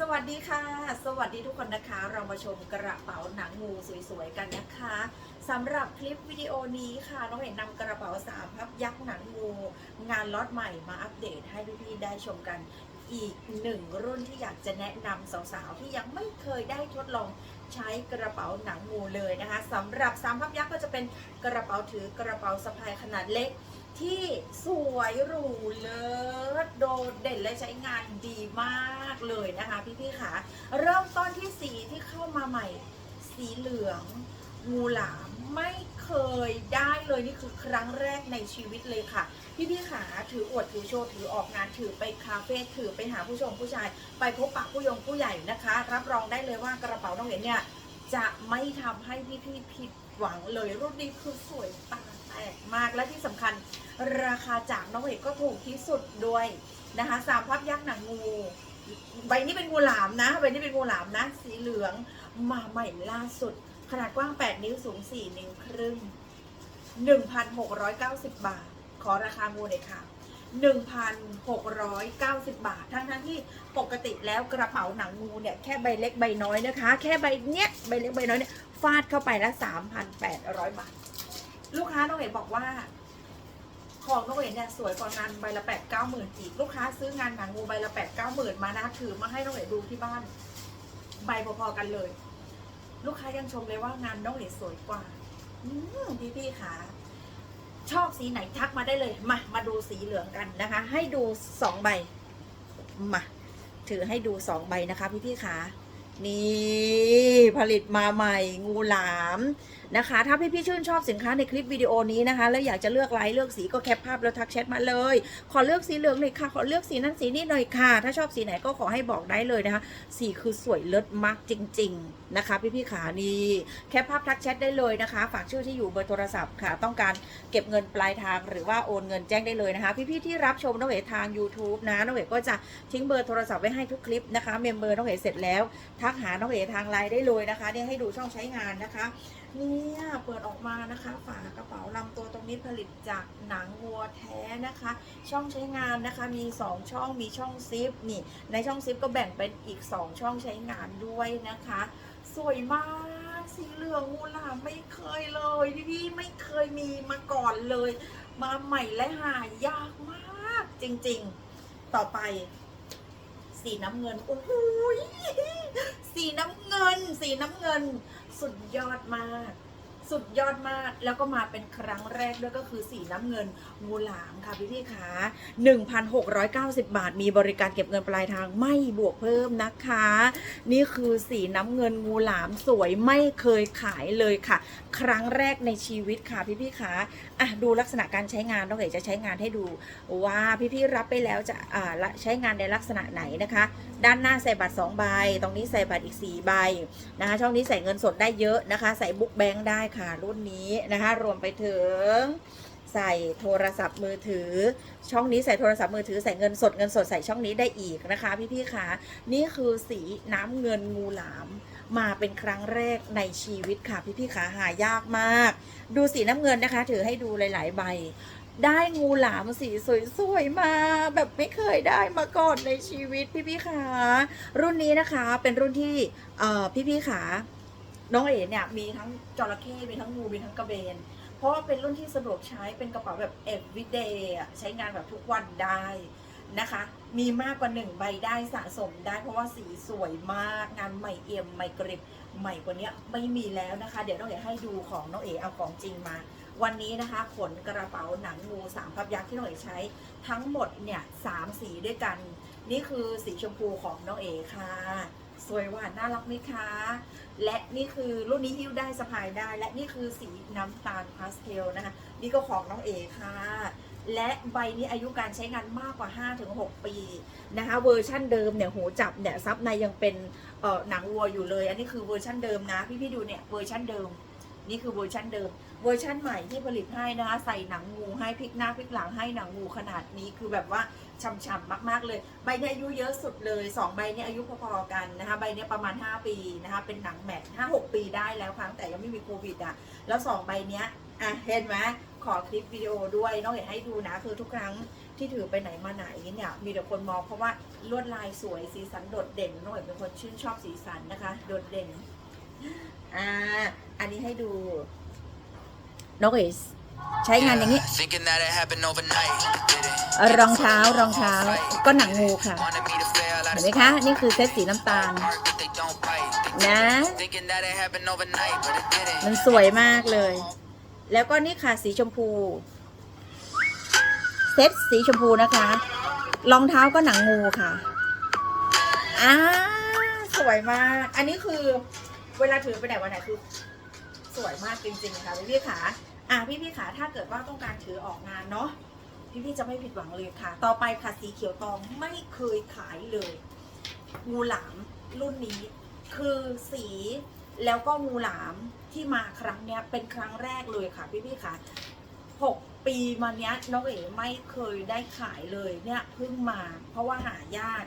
สวัสดีค่ะ สวัสดีทุกคนนะคะ เรามาชมกระเป๋าหนังงูสวยๆกันนะคะสำหรับคลิปวิดีโอนี้ค่ะน้องเห็นนำกระเป๋าสามพับยักษ์หนังงูงานล็อตใหม่มาอัปเดตให้พี่ๆได้ชมกันอีกหนึ่งรุ่นที่อยากจะแนะนำสาวๆ ที่ยังไม่เคยได้ทดลองใช้กระเป๋าหนังงูเลยนะคะสำหรับสามพับยักษ์ก็จะเป็นกระเป๋าถือกระเป๋าสะพายขนาดเล็ก ที่สวยหรูเลิศโดดเด่นและใช้งานดีมากเลยนะคะพี่ๆค่ะเริ่มต้นที่สีที่เข้ามาใหม่ สีเหลืองงูหลามไม่เคยได้เลยนี่คือครั้งแรกในชีวิตเลยค่ะ พี่ๆขาถืออวดถือโชว์ถือออกงานถือไปคาเฟ่ถือไปหาผู้ชมผู้ชาย ไปพบปะผู้ยงผู้ใหญ่นะคะ รับรองได้เลยว่ากระเป๋าน้องเหรียญเนี่ย จะไม่ทำให้พี่ๆผิดหวังเลยรุ่นนี้คือสวยตา มากและที่สำคัญราคาจากน้องเอกก็ถูกที่สุดด้วยนะคะสามพับยักษ์หนังงูใบนี้เป็นงูหลามนะใบนี้เป็นงูหลามนะ สีเหลืองมาใหม่ล่าสุด ขนาดกว้าง 8 นิ้วสูง 4 นิ้วครึ่ง 1,690 บาท ขอราคางูเลยค่ะ 1,690 บาท ทั้งทั้งที่ปกติแล้วกระเป๋าหนังงูเนี่ย แค่ใบเล็กใบน้อยนะคะ แค่ใบเนี้ยใบเล็กใบน้อยเนี่ยฟาดเข้าไปละ3,800 บาท ลูกค้าน้องเอกบอกว่า ของน้องเอกเนี่ยสวยกว่างานใบละแปดเก้าหมื่นอีกลูกค้าซื้องานหนังงูใบละแปดเก้าหมื่นมานะถือมาให้น้องเอกดูที่บ้าน ใบพอๆกันเลย ลูกค้ายังชมเลยว่างานน้องเอกสวยกว่าอืมพี่ๆค่ะ ชอบสีไหนทักมาได้เลย มามาดูสีเหลืองกันนะคะ ให้ดูสองใบมาถือให้ดูสองใบนะคะพี่ๆค่ะนี่ผลิตมาใหม่งูหลาม นะคะ ถ้าพี่ๆชื่นชอบสินค้าในคลิปวิดีโอนี้นะคะ แล้วอยากจะเลือกไลน์เลือกสีก็แคปภาพแล้วทักแชทมาเลย ขอเลือกสีเหลืองหน่อยค่ะ ขอเลือกสีนั้นสีนี้หน่อยค่ะ ถ้าชอบสีไหนก็ขอให้บอกได้เลยนะคะ สีคือสวยเลิศมากจริง ๆนะคะ พี่ๆขานี่แคปภาพทักแชทได้เลยนะคะ ฝากชื่อที่อยู่เบอร์โทรศัพท์ค่ะ ต้องการเก็บเงินปลายทางหรือว่าโอนเงินแจ้งได้เลยนะคะ พี่ๆที่รับชมน้องเอ๋ทาง YouTube นะน้องเอ๋ก็จะทิ้งเบอร์โทรศัพท์ไว้ให้ทุกคลิปนะคะ เมมเบอร์น้องเอ๋เสร็จแล้ว ทักหาน้องเอ๋ทางไลน์ได้เลยนะคะเนี่ยให้ดูช่องใช้งานนะคะ เนี่ยเปิดออกมานะคะ ฝากระเป๋าลำตัวตรงนี้ผลิตจากหนังวัวแท้นะคะ ช่องใช้งานนะคะมี 2 ช่องมีช่องซิปนี่ ในช่องซิปก็แบ่งเป็นอีก 2 ช่องใช้งานด้วยนะคะ สวยมากสีเหลืองงูหลามไม่เคยเลยพี่ๆไม่เคยมีมาก่อนเลย มาใหม่และหายากมากจริงๆ ต่อไป สีน้ำเงินโอ้โหยสีน้ำเงิน สีน้ำเงิน สุดยอดมาก สุดยอดมากแล้วก็มาเป็นครั้งแรกด้วยก็คือสีน้ำเงินงูหลามค่ะพี่พี่ขา1,690 บาท มีบริการเก็บเงินปลายทางไม่บวกเพิ่มนะคะ นี่คือสีน้ำเงินงูหลามสวยไม่เคยขายเลยค่ะ ครั้งแรกในชีวิตค่ะพี่พี่ขาอะดูลักษณะการใช้งานน้องเอ๋จะใช้งานให้ดู ว่าพี่ๆรับไปแล้วจะอ่าใช้งานในลักษณะไหนนะคะ ด้านหน้าใส่บัตร2ใบตรงนี้ใส่บัตรอีก4ใบนะคะ ช่องนี้ใส่เงินสดได้เยอะนะคะ ใส่บุ๊กแบงค์ได้ค่ะรุ่นนี้นะคะ รวมไปถึงใส่โทรศัพท์มือถือ ช่องนี้ใส่โทรศัพท์มือถือใส่เงินสดเงินสดใส่ช่องนี้ได้อีกนะคะ พี่ๆค่ะนี่คือสีน้ำเงินงูหลาม มาเป็นครั้งแรกในชีวิตค่ะ พี่ๆขาหายากมาก ดูสีน้ำเงินนะคะ ถือให้ดูหลาย ๆ ใบ ได้งูหลามสีสวยๆมา แบบไม่เคยได้มาก่อนในชีวิตพี่ๆขารุ่นนี้นะคะเป็นรุ่นที่เอ่พี่ๆขา น้องเอ๋เนี่ยมีทั้งจระเข้มีทั้งงูมีทั้งกระเบน เพราะว่าเป็นรุ่นที่สะดวกใช้เป็นกระเป๋าแบบ everyday อะใช้งานแบบทุกวันได้นะคะ มีมากกว่าหนึ่งใบได้สะสมได้ เพราะว่าสีสวยมากงานใหม่เอี่ยมใหม่กริบใหม่กว่านี้ไม่มีแล้วนะคะ เดี๋ยวน้องเอ๋ให้ดูของน้องเอ๋เอาของจริงมา วันนี้นะคะขนกระเป๋าหนังงูสามพับยักษ์ที่น้องเอ๋ใช้ทั้งหมดเนี่ยสามสีด้วยกัน นี่คือสีชมพูของน้องเอ๋ค่ะ สวยหวานน่ารักไหมคะ และนี่คือรุ่นนี้หิ้วได้สะพายได้ และนี่คือสีน้ำตาลพาสเทลนะคะ นี่ก็ของน้องเอค่ะ และใบนี้อายุการใช้งานมากกว่า 5-6 ปีนะคะเวอร์ชั่นเดิมเนี่ยหูจับเนี่ยซับในยังเป็นหนังวัวอยู่เลย อันนี้คือเวอร์ชั่นเดิมนะ พี่ๆดูเนี่ยเวอร์ชั่นเดิม นี่คือเวอร์ชันเดิม เวอร์ชันใหม่ที่ผลิตให้นะคะใส่หนังงูให้พลิกหน้าพลิกหลังให้หนังงูขนาดนี้คือแบบว่าฉ่ำๆมากๆเลย ใบนี้อายุเยอะสุดเลยสองใบนี้อายุพอๆกันนะคะใบนี้ประมาณ 5 ปีนะคะเป็นหนังแมท5 6ปีได้แล้วครั้งแต่ยังไม่มีโควิดอะแล้วสองใบเนี้ยอะเห็นไหมขอคลิปวิดีโอด้วยน้องเอ๋ให้ดูนะคือทุกครั้งที่ถือไปไหนมาไหนเนี่ยมีแต่คนมองเพราะว่าลวดลายสวยสีสันโดดเด่นน้องเอ๋เป็นคนชื่นชอบสีสันนะคะ โดดเด่นอ่าอันนี้ให้ดู น้องเอ๋ใช้งานอย่างนี้ Thinking that it happened overnight. Did it? รองเท้ารองเท้าก็หนังงูค่ะ Wanted me to fail out เห็ of นไหมคะ นี่คือเซตสีน้ำตาล smart, but they don't bite. They นะ Thinking that it happened overnight, but it didn't. มันสวยมากเลย แล้วก็นี่ค่ะสีชมพู เซตสีชมพูนะคะ รองเท้าก็หนังงูค่ะอ่าสวยมาก อันนี้คือเวลาถือไปไหนวันไหนคือ สวยมากจริงๆค่ะพี่พี่ขาอะพี่พี่ขาถ้าเกิดว่าต้องการถือออกงานเนาะพี่พี่จะไม่ผิดหวังเลยค่ะ ต่อไปค่ะสีเขียวตองไม่เคยขายเลยงูหลามรุ่นนี้ คือสีแล้วก็งูหลามที่มาครั้งเนี้ยเป็นครั้งแรกเลยค่ะพี่พี่ๆค่ะหกปีมาเนี้ยน้องเอ๋ไม่เคยได้ขายเลยเนี่ยเพิ่งมา เพราะว่าหายาก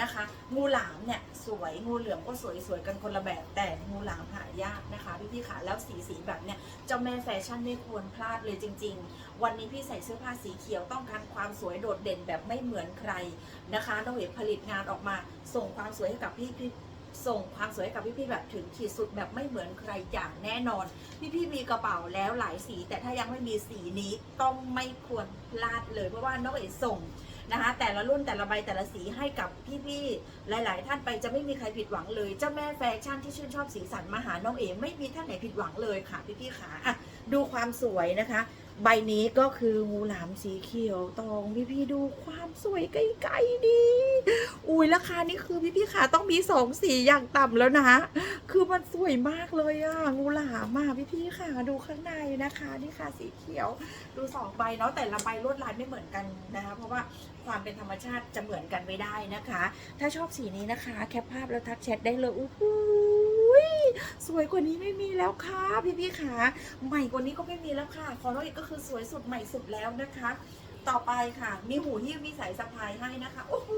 นะคะ งูหลามเนี่ยสวยงูเหลือมก็สวยสวยกันคนละแบบแต่งูหลามหายากนะคะพี่พี่ๆค่ะแล้วสีสีแบบเนี้ยเจ้าแม่แฟชั่นไม่ควรพลาดเลยจริง ๆ วันนี้พี่ใส่เสื้อผ้าสีเขียวต้องการความสวยโดดเด่นแบบไม่เหมือนใครนะคะน้องเอ๋ผลิตงานออกมาส่งความสวยให้กับพี่พี่ส่งความสวยให้กับพี่ๆแบบถึงขีดสุดแบบไม่เหมือนใครอย่างแน่นอน พี่ๆมีกระเป๋าแล้วหลายสี แต่ถ้ายังไม่มีสีนี้ต้องไม่ควรพลาดเลยเพราะว่าน้องเอ๋ส่ง นะคะ แต่ละรุ่นแต่ละใบแต่ละสีให้กับพี่ๆหลาย ๆ ท่านไปจะไม่มีใครผิดหวังเลย เจ้าแม่แฟชั่นที่ชื่นชอบสีสันมาหาน้องเอ๋ไม่มีท่านไหนผิดหวังเลยค่ะพี่ๆขาอะดูความสวยนะคะ ใบนี้ก็คืองูหลามสีเขียวตองพี่พี่ดูความสวยไกลๆดี อุ้ยราคานี่คือพี่พี่ขาต้องมีสองสีอย่างต่ำแล้วนะ คือมันสวยมากเลยอะงูหลามมาพี่พี่ๆค่ะดูข้างในนะคะนี่ค่ะสีเขียว ดูสองใบเนาะแต่ละใบลวดลายไม่เหมือนกันนะคะ เพราะว่าความเป็นธรรมชาติจะเหมือนกันไม่ได้นะคะ ถ้าชอบสีนี้นะคะ แคปภาพแล้วทักแชทได้เลยอู้ สวยกว่านี้ไม่มีแล้วค่ะพี่พี่ขาใหม่กว่านี้ก็ไม่มีแล้วค่ะ ของน้องเอกก็คือสวยสุดใหม่สุดแล้วนะคะ ต่อไปค่ะ มีหูที่มีสายสะพายให้นะคะ โอ้โห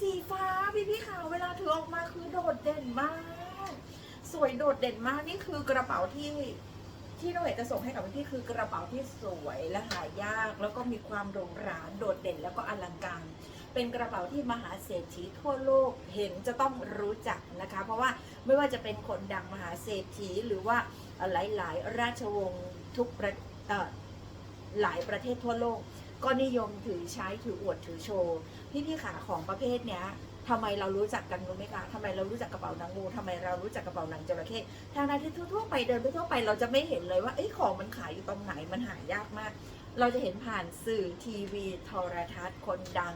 สีฟ้าพี่พี่ๆค่ะเวลาถือออกมาคือโดดเด่นมาก สวยโดดเด่นมากนี่คือกระเป๋าที่ที่น้องเอกจะส่งให้กับพี่คือกระเป๋าที่สวยและหายาก แล้วก็มีความโด่งรานโดดเด่นแล้วก็อลังการ เป็นกระเป๋าที่มหาเศรษฐีทั่วโลกเห็นจะต้องรู้จักนะคะ เพราะว่าไม่ว่าจะเป็นคนดังมหาเศรษฐีหรือว่าหลาย ๆ ราชวงศ์ทุกประเอ่อหลายประเทศทั่วโลก ก็นิยมถือใช้ถืออวดถือโชว์พี่ๆขาของประเภทเนี้ยทำไมเรารู้จักกันรู้ไหมคะทำไมเรารู้จักกระเป๋าหนังงูทำไมเรารู้จักกระเป๋าหนังจระเข้ทางนั้นที่ทั่วๆไปเดินไปทั่วไปเราจะไม่เห็นเลยว่าเอ้ของมันขายอยู่ตรงไหนมันหายากมาก เราจะเห็นผ่านสื่อทีวีโทรทัศน์คนดัง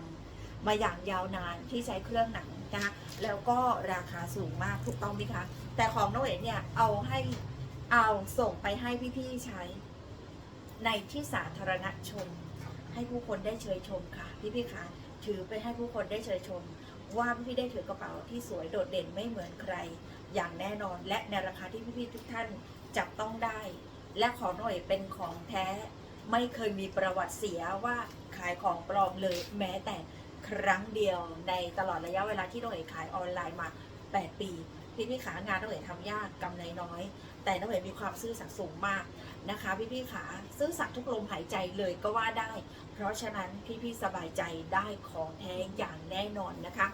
มาอย่างยาวนานที่ใช้เครื่องหนังนะคะแล้วก็ราคาสูงมากถูกต้องไหมคะ แต่ของน้องเอ๋เนี่ยเอาให้เอาส่งไปให้พี่ๆใช้ ในที่สาธารณชน ให้ผู้คนได้เชยชมค่ะ พี่ๆคะถือไปให้ผู้คนได้เชยชม ว่าพี่ๆได้ถือกระเป๋าที่สวยโดดเด่นไม่เหมือนใคร อย่างแน่นอนและในราคาที่พี่ๆทุกท่านจับต้องได้ และของน่อยเป็นของแท้ไม่เคยมีประวัติเสียว่าขายของปลอมเลยแม้แต่ ครั้งเดียวในตลอดระยะเวลาที่น้องเอ๋ขายออนไลน์มา 8 ปี พี่พี่ขางานน้องเอ๋ทำยากกำไรน้อย แต่น้องเอ๋มีความซื่อสัตย์สูงมาก นะคะ พี่ๆขาซื่อสัตย์ทุกลมหายใจเลยก็ว่าได้ เพราะฉะนั้นพี่ๆสบายใจได้ของแท้อย่างแน่นอนนะคะ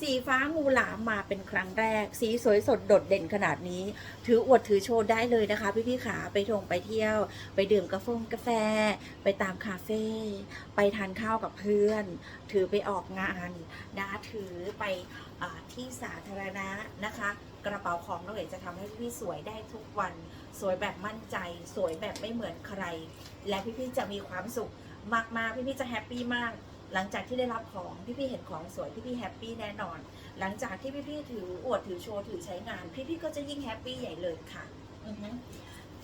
สีฟ้างูหลามมาเป็นครั้งแรก สีสวยสดโดดเด่นขนาดนี้ ถืออวดถือโชว์ได้เลยนะคะ พี่ๆขาไปทงไปเที่ยว ไปดื่มกาแฟกาแฟ ไปตามคาเฟ่ไปทานข้าวกับเพื่อน ถือไปออกงานนะถือไปอที่สาธารณะนะคะ กระเป๋าของน้องเอ๋จะทำให้พี่สวยได้ทุกวัน สวยแบบมั่นใจ สวยแบบไม่เหมือนใคร และพี่ๆจะมีความสุขมากๆ พี่ๆจะแฮปปี้มาก หลังจากที่ได้รับของพี่ๆเห็นของสวยพี่ๆแฮปปี้แน่นอน หลังจากที่พี่ๆถืออวดถือโชว์ถือใช้งาน พี่ๆก็จะยิ่งแฮปปี้ใหญ่เลยค่ะอือฮึ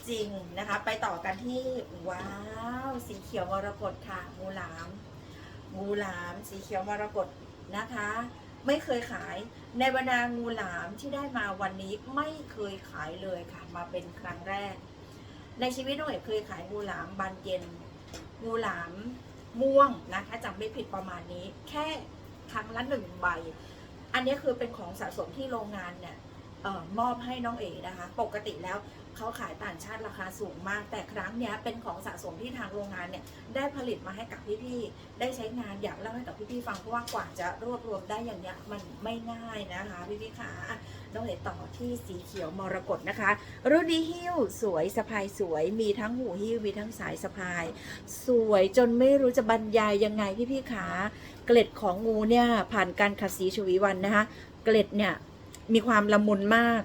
จริงนะคะ ไปต่อกันที่ว้าวสีเขียวมรกตค่ะงูหลามงูหลาม สีเขียวมรกตนะคะ ไม่เคยขาย ในบรรดางูหลามที่ได้มาวันนี้ไม่เคยขายเลยค่ะมาเป็นครั้งแรก ในชีวิตน้องเอกเคยขายงูหลามบานเย็น งูหลามม่วงนะถ้าจำไม่ผิดประมาณนี้ แค่ครั้งละหนึ่งใบ อันนี้คือเป็นของสะสมที่โรงงานเนี่ยออมอบให้น้องเอ๋นะคะ ปกติแล้ว เขาขายต่างชาติราคาสูงมาก แต่ครั้งเนี้ยเป็นของสะสมที่ทางโรงงานเนี่ยได้ผลิตมาให้กับพี่ๆได้ใช้งานอยากเล่าให้กับพี่ๆฟังเพราะว่ากว่าจะรวบรวมได้อย่างเนี้ยมันไม่ง่ายนะคะพี่ๆค่ะอะน้องเอ๋ต่อที่สีเขียวมรกตนะคะ รุ่นนี้หิ้วสวยสะพายสวย มีทั้งหูหิ้วมีทั้งสายสะพาย สวยจนไม่รู้จะบรรยายยังไงพี่ๆขาเกล็ดของงูเนี่ยผ่านการขัดสีชวีวันนะคะ เกล็ดเนี่ยมีความละมุนมาก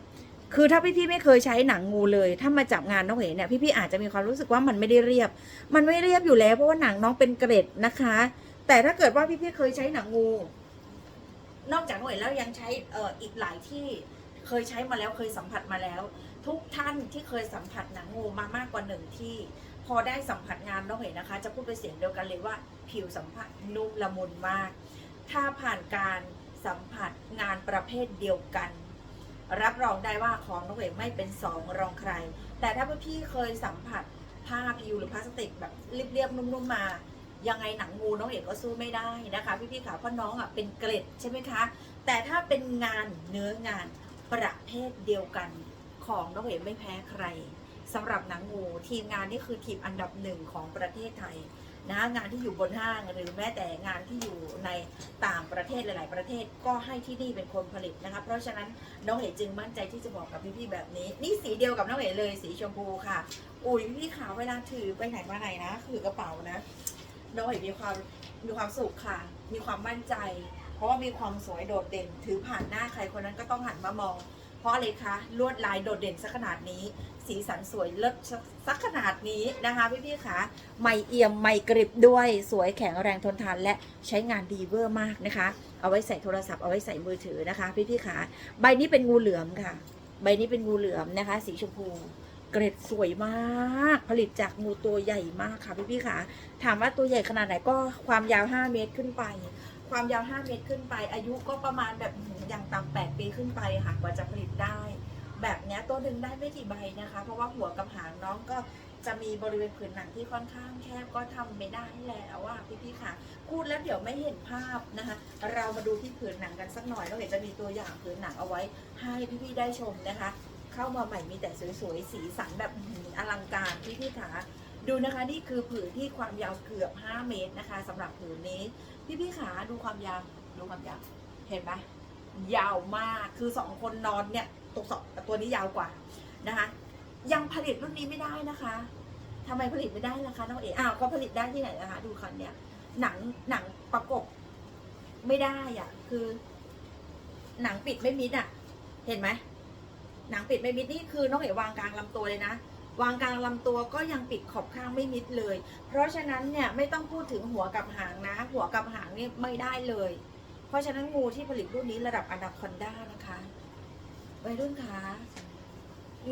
คือถ้าพี่ๆไม่เคยใช้หนังงูเลย ถ้ามาจับงานน้องเอ๋เนี่ยพี่ๆอาจจะมีความรู้สึกว่ามันไม่ได้เรียบ มันไม่เรียบอยู่แล้วเพราะว่าหนังน้องเป็นเกล็ดนะคะ แต่ถ้าเกิดว่าพี่ๆเคยใช้หนังงู นอกจากน้องเอ๋แล้วยังใช้เอ่ออีกหลายที่เคยใช้มาแล้วเคยสัมผัสมาแล้ว ทุกท่านที่เคยสัมผัสหนังงูมามากกว่าหนึ่งที่ พอได้สัมผัสงานน้องเอ๋นะคะ จะพูดเป็นเสียงเดียวกันเลยว่า ผิวสัมผัสนุ่มละมุนมาก ถ้าผ่านการสัมผัสงานประเภทเดียวกัน รับรองได้ว่าของน้องเอ๋ไม่เป็นสองรองใคร แต่ถ้าพี่เคยสัมผัสผ้าพิวหรือพลาสติกแบบเรียบๆนุ่มๆมายังไงหนังงูน้องเอ๋ก็สู้ไม่ได้นะคะ พี่ๆขาเพราะน้องอะเป็นเกล็ดใช่ไหมคะ แต่ถ้าเป็นงานเนื้องานประเภทเดียวกันของน้องเอ๋ไม่แพ้ใครสำหรับหนังงูทีมงานนี่คือทีมอันดับหนึ่งของประเทศไทย นะงานที่อยู่บนห้างหรือแม้แต่งานที่อยู่ในต่างประเทศหลาย ๆ ประเทศก็ให้ที่นี่เป็นคนผลิตนะคะเพราะฉะนั้นน้องเอ๋จึงมั่นใจที่จะบอกกับพี่ ๆ แบบนี้ นี่สีเดียวกับน้องเอ๋เลยสีชมพูค่ะ อุ้ยพี่ขาวเวลาถือไปไหนมาไหนนะถือกระเป๋านะ น้องเอ๋มีความมีความสุขค่ะ มีความมั่นใจ เพราะว่ามีความสวยโดดเด่น ถือผ่านหน้าใครคนนั้นก็ต้องหันมามอง เพราะอะไรคะลวดลายโดดเด่นสักขนาดนี้ สีสันสวยเลิศสักขนาดนี้นะคะพี่ๆคะไม่เอี่ยมไม่กริบด้วยสวยแข็งแรงทนทานและใช้งานดีเวอร์มากนะคะ เอาไว้ใส่โทรศัพท์เอาไว้ใส่มือถือนะคะ พี่ๆคะใบนี้เป็นงูเหลือมค่ะ ใบนี้เป็นงูเหลือมนะคะ สีชมพูเกรดสวยมาก ผลิตจากงูตัวใหญ่มากค่ะพี่ๆค่ะถามว่าตัวใหญ่ขนาดไหนก็ความยาว 5 เมตรขึ้นไป ความยาว 5 เมตรขึ้นไป อายุก็ประมาณแบบ อย่างต่ำ8ปีขึ้นไปค่ะกว่าจะผลิตได้ แบบนี้ตัวดึงได้ไม่กี่ใบนะคะ เพราะว่าหัวกับหางน้องก็จะมีบริเวณผืนหนังที่ค่อนข้างแคบก็ทำไม่ได้แล้วว่าพี่ๆค่ะพูดแล้วเดี๋ยวไม่เห็นภาพนะคะ เรามาดูที่ผืนหนังกันสักหน่อยเราเห็นจะมีตัวอย่างผืนหนังเอาไว้ ให้พี่ๆได้ชมนะคะ เข้ามาใหม่มีแต่สวยๆสีสันแบบอลังการพี่ๆค่ะดูนะคะนี่คือผืนที่ความยาวเกือบ 5 เมตรนะคะสำหรับผืนนี้ พี่ๆขาดูความยาวดูความยาวเห็นไหม ยาวมากคือสองคนนอนเนี่ยตัวสองตัวนี้ยาวกว่านะคะ ยังผลิตรุ่นนี้ไม่ได้นะคะทำไมผลิตไม่ได้ล่ะคะน้องเอ๋อ้าวก็ผลิตได้ที่ไหนนะคะ ดูคันเนี่ยหนังหนังประกบไม่ได้อะ คือ หนังปิดไม่มิดอะ เห็นไหมหนังปิดไม่มิดนี่คือน้องเอ๋วางกลางลำตัวเลยนะวางกลางลำตัวก็ยังปิดขอบข้างไม่มิดเลย เพราะฉะนั้นเนี่ยไม่ต้องพูดถึงหัวกับหางนะ หัวกับหางนี่ไม่ได้เลย เพราะฉะนั้นงูที่ผลิตรุ่นนี้ระดับอนาคอนด้านะคะวัยรุ่นคะ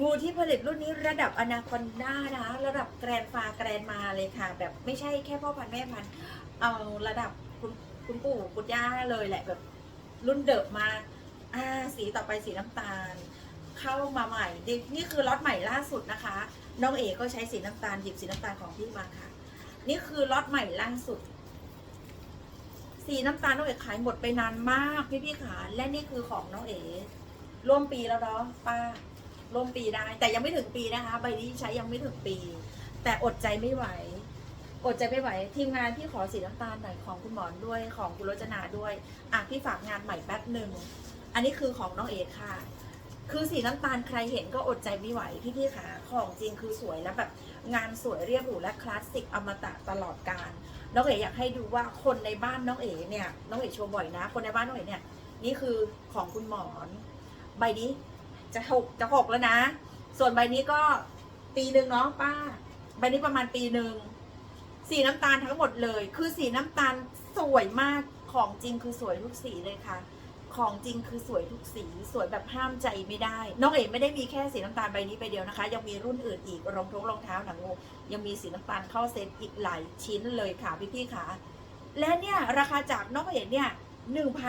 งูที่ผลิตรุ่นนี้ระดับอนาคอนด้านะระดับแกรนฟาแกรนมาเลยค่ะ แบบไม่ใช่แค่พ่อพันธุ์แม่พันธุ์เอาระดับคุณคุณปู่คุณย่าเลยแหละแบบรุ่นเดิมมาอ่าสีต่อไปสีน้ำตาล เข้ามาใหม่นี่นี่คือล็อตใหม่ล่าสุดนะคะน้องเอ๋ก็ใช้สีน้ำตาลหยิบสีน้ำตาลของพี่มาค่ะ นี่คือล็อตใหม่ล่าสุด สีน้ำตาลน้องเอ๋ขายหมดไปนานมากพี่พี่ขาและนี่คือของน้องเอ๋ร่วมปีแล้วเนาะป้าร่วมปีได้ แต่ยังไม่ถึงปีนะคะ ใบนี้ใช้ยังไม่ถึงปี แต่อดใจไม่ไหว อดใจไม่ไหว ทีมงานพี่ขอสีน้ำตาลหน่อยของคุณหมอนด้วยของคุณรจนาด้วยอะพี่ฝากงานใหม่แป๊บหนึ่งอันนี้คือของน้องเอ๋ค่ะคือสีน้ำตาลใครเห็นก็อดใจไม่ไหวพี่พี่ขาของจริงคือสวยแล้วแบบงานสวยเรียบหรูและคลาสสิกอมตะตลอดกาล น้องเอ๋อยากให้ดูว่าคนในบ้านน้องเอ๋เนี่ยน้องเอ๋โชว์บ่อยนะ คนในบ้านน้องเอ๋เนี่ยนี่คือของคุณหมอน ใบนี้จะหกจะหกแล้วนะ ส่วนใบนี้ก็ปีหนึ่งเนาะป้า ใบนี้ประมาณปีหนึ่งสีน้ำตาลทั้งหมดเลย คือสีน้ำตาลสวยมากของจริงคือสวยทุกสีเลยค่ะ ของจริงคือสวยทุกสี สวยแบบห้ามใจไม่ได้ น้องเอ๋ไม่ได้มีแค่สีน้ำตาลใบนี้ใบเดียวนะคะ ยังมีรุ่นอื่นอีกรองท้องรองเท้าหนังงูยังมีสีน้ำตาลเข้าเซตอีกหลายชิ้นเลยค่ะพี่พี่ๆค่ะและเนี่ยราคาจากน้องเอ๋เนี่ย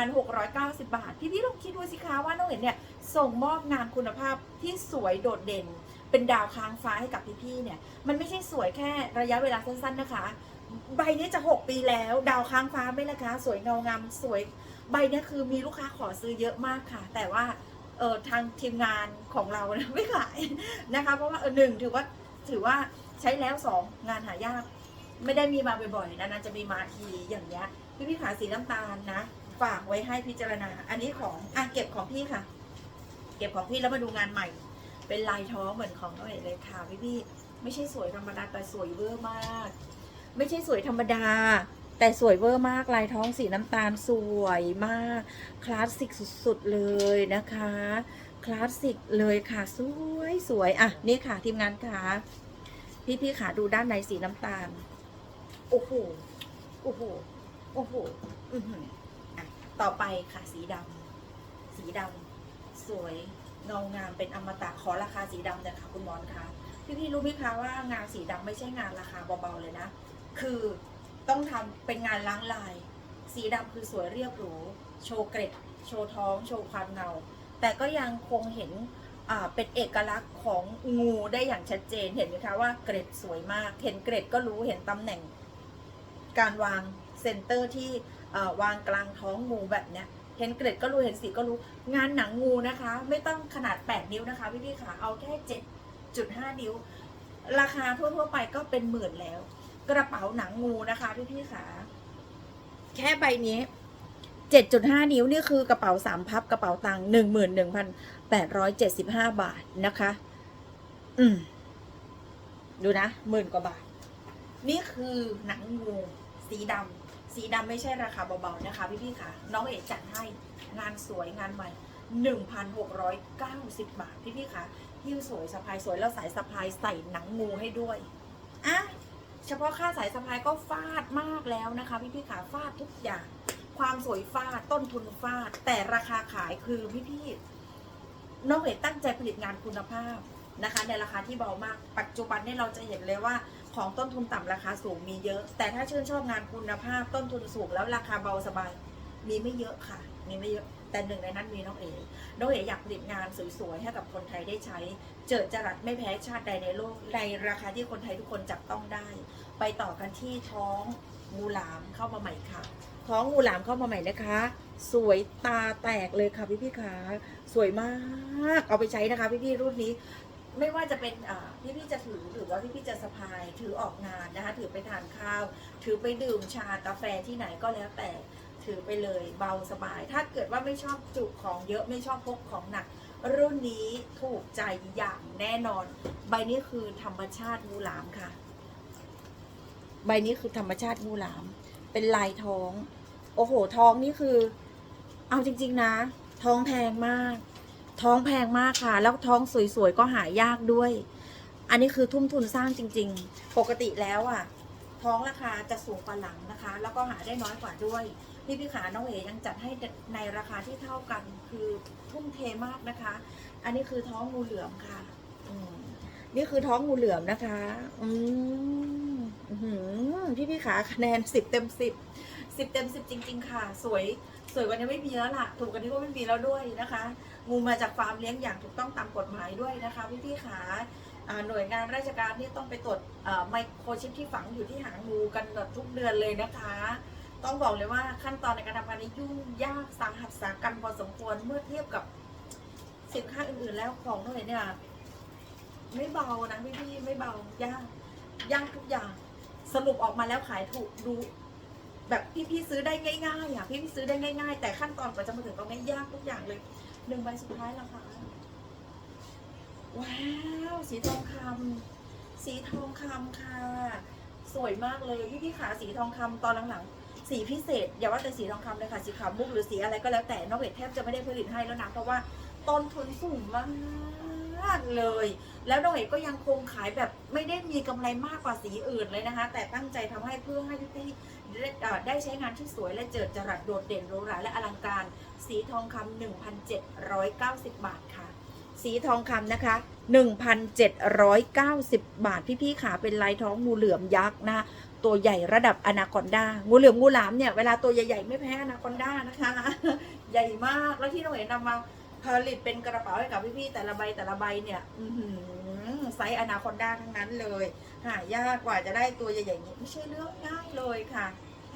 1,690 บาท พี่พี่ๆลองคิดดูสิคะว่าน้องเอ๋เนี่ยส่งมอบงานคุณภาพที่สวยโดดเด่น เป็นดาวค้างฟ้าให้กับพี่พี่ๆเนี่ยมันไม่ใช่สวยแค่ระยะเวลาสั้นๆนะคะ ใบนี้จะ 6 ปีแล้ว ดาวค้างฟ้าไหม่ละคะ สวยเงางามสวย ใบเนี้ยคือมีลูกค้าขอซื้อเยอะมากค่ะ แต่ว่าเออทางทีมงานของเรานะไม่ขายนะคะ เพราะว่าเออหนึ่งถือว่าถือว่าใช้แล้วสองงานหายาก ไม่ได้มีมาบ่อยๆนะนะจะมีมาทีอย่างเงี้ยพี่พี่ขาสีน้ำตาลนะฝากไว้ให้พิจารณา อันนี้ของอะเก็บของพี่ค่ะ เก็บของพี่แล้วมาดูงานใหม่ เป็นลายท้องเหมือนของน้องเอ๋เลยค่ะพี่พี่ไม่ใช่สวยธรรมดาแต่สวยเวอร์มาก ไม่ใช่สวยธรรมดา แต่สวยเวอร์มากลายท้องสีน้ำตาลสวยมาก คลาสสิกสุดๆเลยนะคะ คลาสสิกเลยค่ะ สวยสวยอะ นี่ค่ะทีมงานค่ะ พี่พี่ขาดูด้านในสีน้ำตาล โอ้โห โอ้โห โอ้โห อือหืออะต่อไปค่ะสีดำสีดำสวยเงางามเป็นอมตะขอราคาสีดำเลยค่ะคุณมอนคะพี่ๆรู้ไหมคะว่างานสีดำไม่ใช่งานราคาเบาๆเลยนะ คือ ต้องทำเป็นงานล้างลาย สีดำคือสวยเรียบหรูโชว์เกร็ด โชว์ท้อง โชว์ความเงา แต่ก็ยังคงเห็นเป็นเอกลักษณ์ของงูได้อย่างชัดเจนเห็นไหมคะว่าเกร็ดสวยมาก เห็นเกร็ดก็รู้เห็นตำแหน่ง การวางเซนเตอร์ที่วางกลางท้องงูแบบเนี้ยเห็นเกร็ดก็รู้เห็นสีก็รู้งานหนังงูนะคะ ไม่ต้องขนาด 8 นิ้วนะคะพี่พี่ๆค่ะเอาแค่ 7.5 นิ้ว ราคาทั่วๆไปก็เป็นหมื่นแล้ว กระเป๋าหนังงูนะคะพี่พี่ๆค่ะแค่ใบนี้7.5นิ้วนี่คือกระเป๋าสามพับกระเป๋าตังค์11,875บาทนะคะ อืม ดูนะหมื่นกว่าบาท นี่คือหนังงู สีดำสีดำไม่ใช่ราคาเบาๆนะคะ พี่พี่ค่ะ น้องเอกจัดให้งานสวยงานใหม่1,690บาท พี่พี่ค่ะหิ้วสวยสะพายสวยแล้วสายสะพายใส่หนังงูให้ด้วยอะ เฉพาะค่าสายสะพายก็ฟาดมากแล้วนะคะพี่พี่ๆค่ะฟาดทุกอย่าง ความสวยฟาดต้นทุนฟาด แต่ราคาขายคือพี่พี่น้องเอกตั้งใจผลิตงานคุณภาพนะคะ ในราคาที่เบามาก ปัจจุบันเนี่ยเราจะเห็นเลยว่าของต้นทุนต่ำราคาสูงมีเยอะ แต่ถ้าชื่นชอบงานคุณภาพต้นทุนสูงแล้วราคาเบาสบาย มีไม่เยอะค่ะ มีไม่เยอะ แต่หนึ่งในนั้นมีน้องเอ๋น้องเอ๋อยากผลิตงานสวยๆให้กับคนไทยได้ใช้ เจิดจรัสไม่แพ้ชาติใดในโลกในราคาที่คนไทยทุกคนจับต้องได้ ไปต่อกันที่ท้องงูหลามเข้ามาใหม่ค่ะ ท้องงูหลามเข้ามาใหม่นะคะ สวยตาแตกเลยค่ะพี่พี่ๆค่ะสวยมากเอาไปใช้นะคะพี่พี่ๆรุ่นนี้ไม่ว่าจะเป็นอ่าพี่พี่ๆจะถือหรือว่าพี่พี่ๆจะสะพายถือออกงานนะคะ ถือไปทานข้าว ถือไปดื่มชากาแฟที่ไหนก็แล้วแต่ ถือไปเลยเบาสบาย ถ้าเกิดว่าไม่ชอบจุของเยอะไม่ชอบพกของหนัก รุ่นนี้ถูกใจอย่างแน่นอน ใบนี้คือธรรมชาติงูหลามค่ะ ใบนี้คือธรรมชาติงูหลาม เป็นลายท้อง โอ้โหท้องนี่คือ เอาจริง ๆ นะ ท้องแพงมาก ท้องแพงมากค่ะ แล้วท้องสวยๆก็หายากด้วย อันนี้คือทุ่มทุนสร้างจริง ๆ ปกติแล้วอะท้องราคาจะสูงกว่าหลังนะคะ แล้วก็หาได้น้อยกว่าด้วย พี่พี่ขาน้องเอ๋ยังจัดให้ในราคาที่เท่ากัน คือทุ่มเทมากนะคะ อันนี้คือท้องงูเหลือมค่ะอืมนี่คือท้องงูเหลือมนะคะ อืมอื้อหือพี่พี่ขาคะแนนสิบเต็มสิบสิบเต็มสิบจริง ๆ ค่ะ สวยสวยกวันนี้ไม่มีแล้วล่ะ ถูกกวันนี้ก็ไม่มีแล้วด้วยนะคะ งูมาจากฟาร์มเลี้ยงอย่างถูกต้องตามกฎหมายด้วยนะคะ พี่พี่ขาอ่าหน่วยงานราชการที่ต้องไปตรวจไมโครชิปที่ฝังอยู่ที่หางงูกันแบบทุกเดือนเลยนะคะ ต้องบอกเลยว่าขั้นตอนในการทำงานนี้ยุ่งยากสาหัสสากันพอสมควรเมื่อเทียบกับสินค้าอื่นๆ แล้วของหน่วยเนี่ย ไม่เบานะพี่พี่ๆไม่เบายากยากทุกอย่าง สรุปออกมาแล้วขายถูกดู แบบพี่พี่ๆซื้อได้ง่ายๆอะพี่พี่ๆซื้อได้ง่ายๆ แต่ขั้นตอนกว่าจะมาถึงตรงนี้ยากทุกอย่างเลยหนึ่งใบสุดท้ายแล้วค่ะว้าวสีทองคำสีทองคำค่ะ สวยมากเลยพี่พี่ๆขาสีทองคำตอนหลังๆ สีพิเศษ อย่าว่าแต่สีทองคำเลยค่ะ สีขาวมุกหรือสีอะไรก็แล้วแต่นอกเวทแทบจะไม่ได้ผลิตให้แล้วนะเพราะว่าต้นทุนสูงมากเลย แล้วน้องเอกก็ยังคงขายแบบไม่ได้มีกำไรมากกว่าสีอื่นเลยนะคะ แต่ตั้งใจทำให้เพื่อให้พี่ได้ได้ใช้งานที่สวยและเจิดจรัสโดดเด่นหรูหราและอลังการ สีทองคำ1,790 บาทค่ะสีทองคำนะคะ 1,790 บาท พี่ๆขาเป็นลายท้องงูเหลือมยักษ์นะคะ ตัวใหญ่ระดับอนาคอนดางูเหลือมงูหลามเนี่ยเวลาตัวใหญ่ๆไม่แพ้อนาคอนดานะคะ ใหญ่มากแล้วที่น้องเอ๋นำมาผลิตเป็นกระเป๋าให้กับพี่ๆแต่ละใบแต่ละใบเนี่ยอืไซส์อนาคอนดาทั้งนั้นเลยหายากกว่าจะได้ตัวใหญ่ๆอย่างนี้ไม่ใช่เรื่องง่ายเลยค่ะ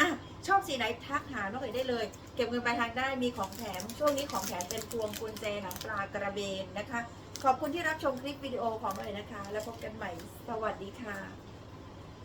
อะชอบสีไหนทักหาน้องเอ๋ได้เลย เก็บเงินปลายทางได้มีของแถมช่วงนี้ของแถมเป็นพวงกุญแจหนังปลากระเบนนะคะ ขอบคุณที่รับชมคลิปวิดีโอของน้องเอ๋นะคะ แล้วพบกันใหม่ สวัสดีค่ะ